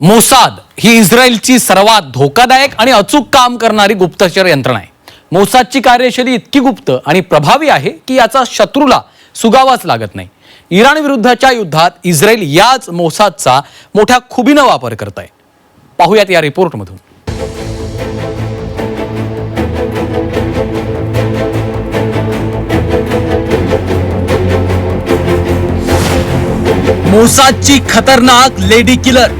Mossad ही इस्रायलची सर्वात धोकादायक आणि अचूक काम करणारी गुप्तचर यंत्रणा आहे. मोसादची कार्यशैली इतकी गुप्त आणि प्रभावी आहे की याचा शत्रूला सुगावाच लागत नाही. इराण विरुद्धच्या युद्धात इस्रायल याच मोसादचा मोठ्या खुबीनं वापर करत आहे पाहूयात या रिपोर्टमधून. मोसादची खतरनाक लेडी किलर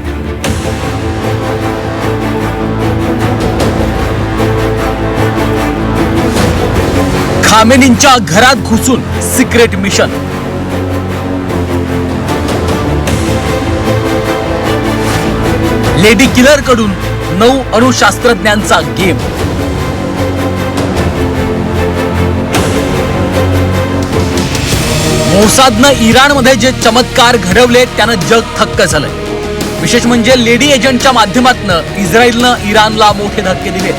खामेनींच्या घरात घुसून सिक्रेट मिशन. लेडी किलरकडून नऊ अणुशास्त्रज्ञांचा गेम. मोसादनं इराणमध्ये जे चमत्कार घडवले त्यानं जग थक्क झालंय. विशेष म्हणजे लेडी एजंटच्या माध्यमातनं इस्रायलनं इराणला मोठे धक्के दिले.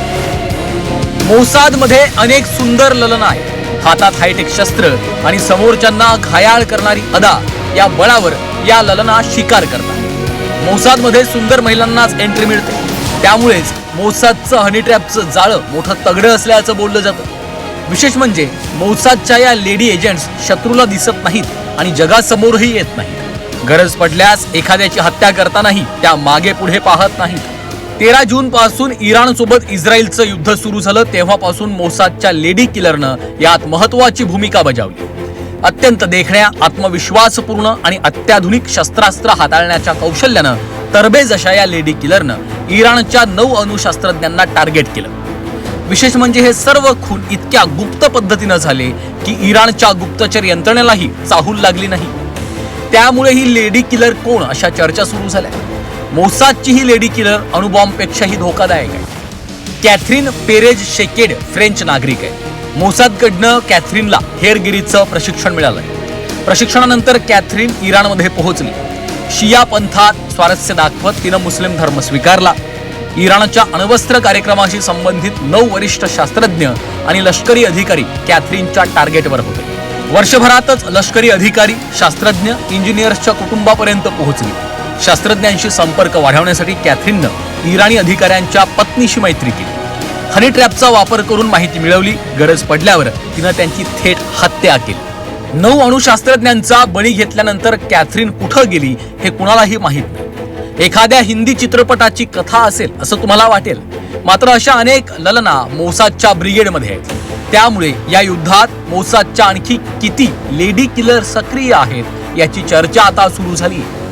मोसादमध्ये अनेक सुंदर ललन आहे हातात हायटेक शस्त्र आणि समोरच्यांना घायाळ करणारी अदा या बळावर या ललना शिकार करतात. मोसादमध्ये सुंदर महिलांनाच एंट्री मिळते. त्यामुळेच मोसादचं हनी ट्रॅपचं जाळं मोठं तगडं असल्याचं बोललं जातं. विशेष म्हणजे मोसादच्या या लेडी एजंट्स शत्रूला दिसत नाहीत आणि जगासमोरही येत नाहीत. गरज पडल्यास एखाद्याची हत्या करतानाही त्या मागे पुढे पाहत नाहीत. तेरा जून पासून इराण सोबत इस्रायलचं युद्ध सुरू झालं. तेव्हापासून मोसादच्या लेडी किलरनं यात महत्वाची भूमिका बजावली. अत्यंत देखण्या आत्मविश्वासपूर्ण आणि अत्याधुनिक शस्त्रास्त्र हाताळण्याच्या कौशल्यानं तरबेज अशा या लेडी किलरनं इराणच्या नऊ अणुशास्त्रज्ञांना टार्गेट केलं. विशेष म्हणजे हे सर्व खून इतक्या गुप्त पद्धतीनं झाले की इराणच्या गुप्तचर यंत्रणेलाही चाहूल लागली नाही. त्यामुळे ही लेडी किलर कोण अशा चर्चा सुरू झाल्या. मोसादची ही लेडी किलर अणुबॉम्बपेक्षाही धोकादायक आहे. कॅथरीन पेरेज शेकेड फ्रेंच नागरिक आहे. मोसादकडनं कॅथरीनला हेरगिरीचं प्रशिक्षण मिळालंय. प्रशिक्षणानंतर कॅथरीन इराणमध्ये पोहोचली. शिया पंथात स्वारस्य दाखवत तिनं मुस्लिम धर्म स्वीकारला. इराणच्या अण्वस्त्र कार्यक्रमाशी संबंधित नऊ वरिष्ठ शास्त्रज्ञ आणि लष्करी अधिकारी कॅथरीनच्या टार्गेटवर होते. वर्षभरातच लष्करी अधिकारी शास्त्रज्ञ इंजिनियर्सच्या कुटुंबापर्यंत पोहोचली. शास्त्रज्ञांशी संपर्क वाढवण्यासाठी कॅथरीननं इराणी अधिकाऱ्यांच्या पत्नीशी मैत्री केली. हनी ट्रॅपचा वापर करून माहिती मिळवली गरज पडल्यावर तिनं त्यांची थेट हत्या केली. नऊ अणुशास्त्रज्ञांचा बळी घेतल्यानंतर कॅथरीन कुठं गेली हे कुणालाही माहीत नाही. एखाद्या हिंदी चित्रपटाची कथा असेल असं तुम्हाला वाटेल मात्र अशा अनेक ललना मोसादच्या ब्रिगेडमध्ये आहेत. त्यामुळे या युद्धात मोसादच्या आणखी किती लेडी किलर सक्रिय आहेत याची चर्चा आता सुरू झाली.